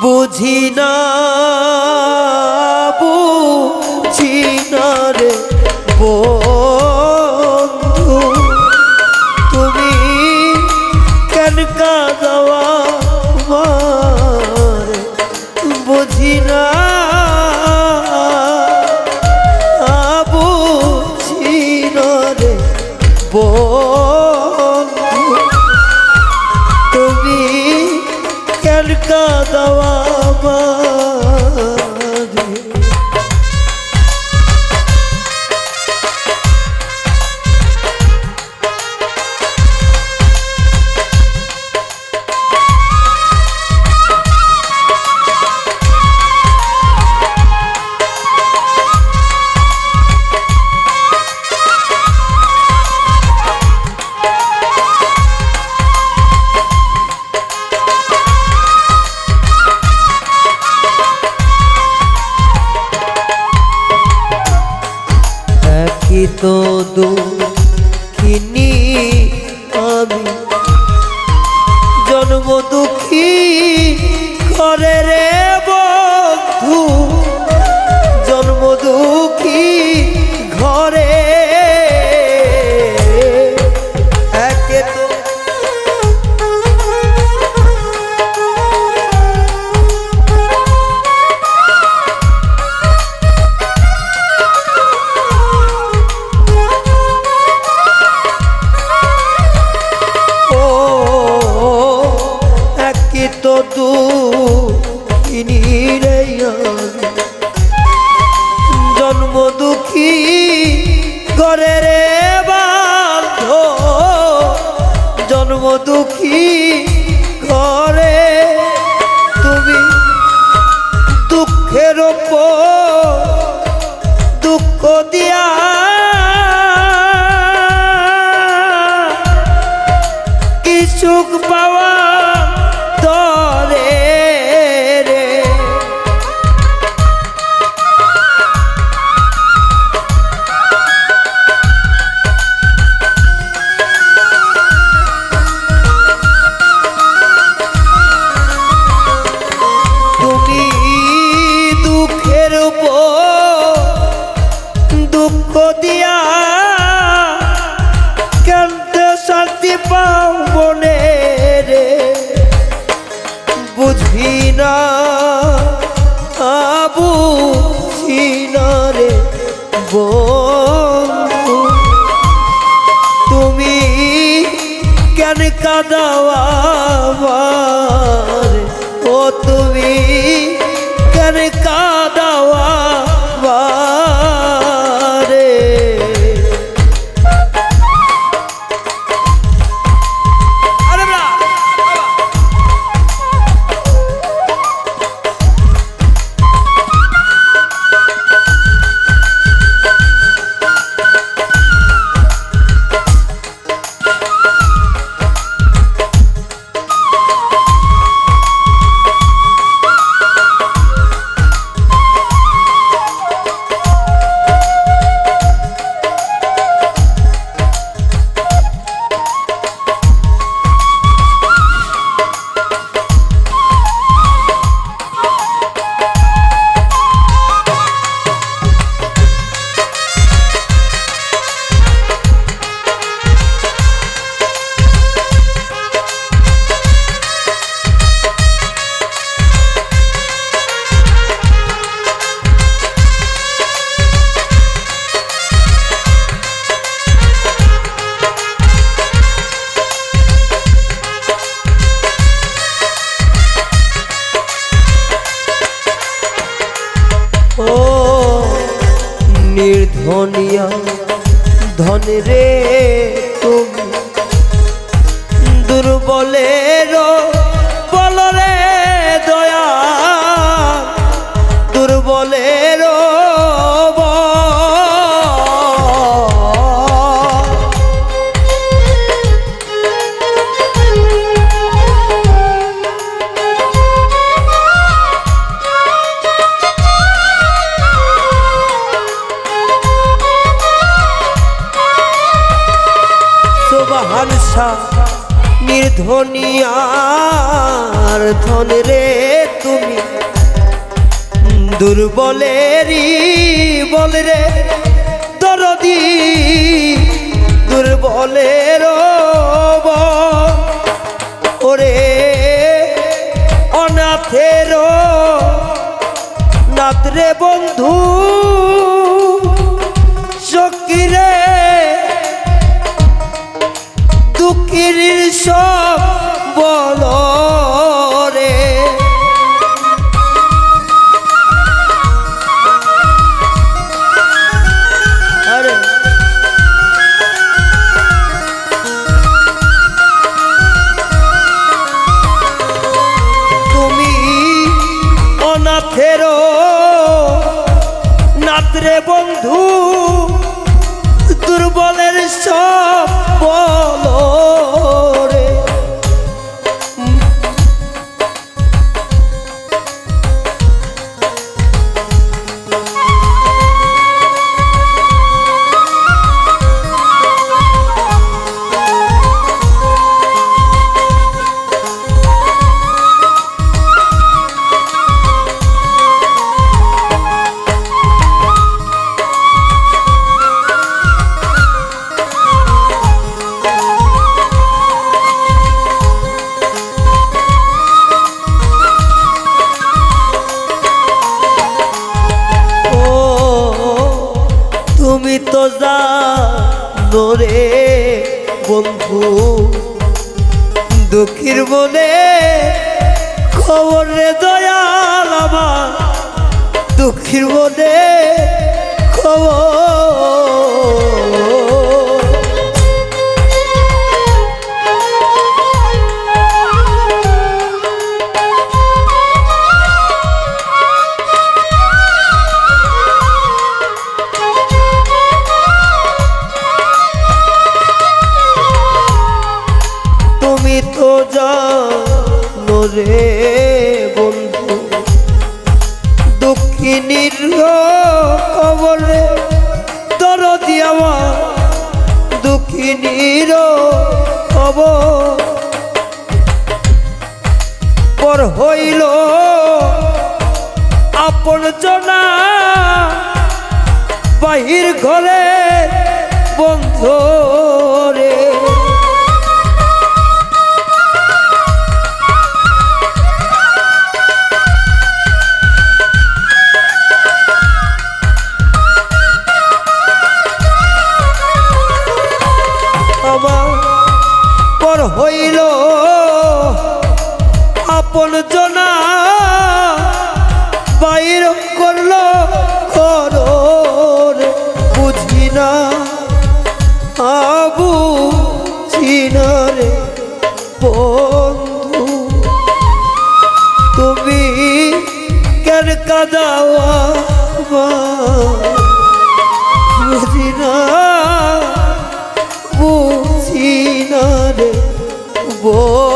বুঝি না বুঝি না রে বন্ধু। তুমি কেন কাদাওয়া বুঝি না বুঝি না রে বন্ধু। দুঃখিনী আমি। জন্ম দুঃখী করে রে জন্ম দুঃখী ঘরে। তুমি দুঃখের ওপর দুঃখ দিয়া বন্ধু তুমি কেন কাদাওয়া? ও তুমি নির্ধনিয়া ধন রে তুমি। দুর্বলের ধন রে তুমি। দুর্বলেরই বল রে দরদি। দুর্বলের ওরে অনাথের নাথ রে বন্ধু। সকিরে দুঃখীর সব অনাথের নাত্রে বন্ধু দুর্বলের সব রে বন্ধু দুঃখীর মনে খবর রে দয়াল আমার। দুঃখীর মনে খবর দক্ষিণীর খবরে দরদি আমার দক্ষিণীর খবর পর হইল আপন জনা বাহির ঘরে বন্ধু রে করল করর, বুঝি না, আবু চিনারে বন্ধু। তুমি কেন কাদাওয়া বুঝি না বুঝি না রে বন্ধু।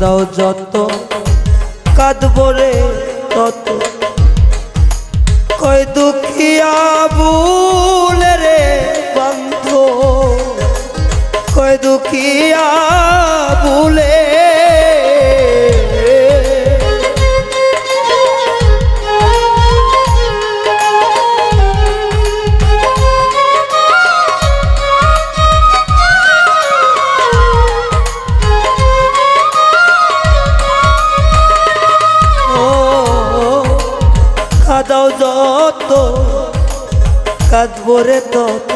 দাও যত কাঁদবরে তত। কয় দুখিয়া বুলে রে বান্ধ কয় দুখিয়া যত কাঁদবো রে তত।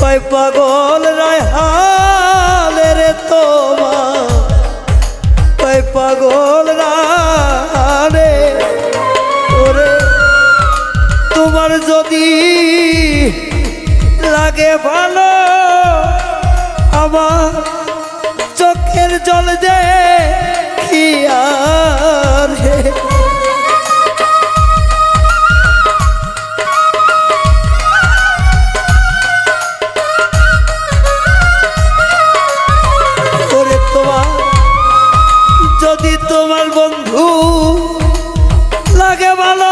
কয় পাগল রায় হালে রে তোমার। কয় পাগল রানে ওরে। তোমার যদি লাগে ভালো, আমার চোখের জল দে কি যদি তোমার বন্ধু লাগে ভালো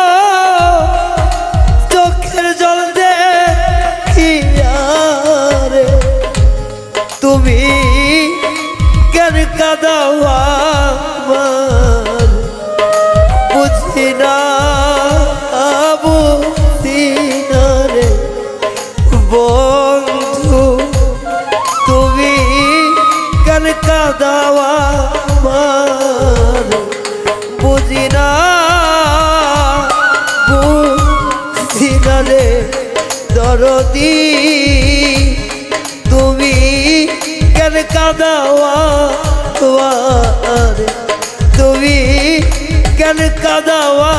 দরদি তুমি কেন কাদাওয়া তুমি কেন কাদাওয়া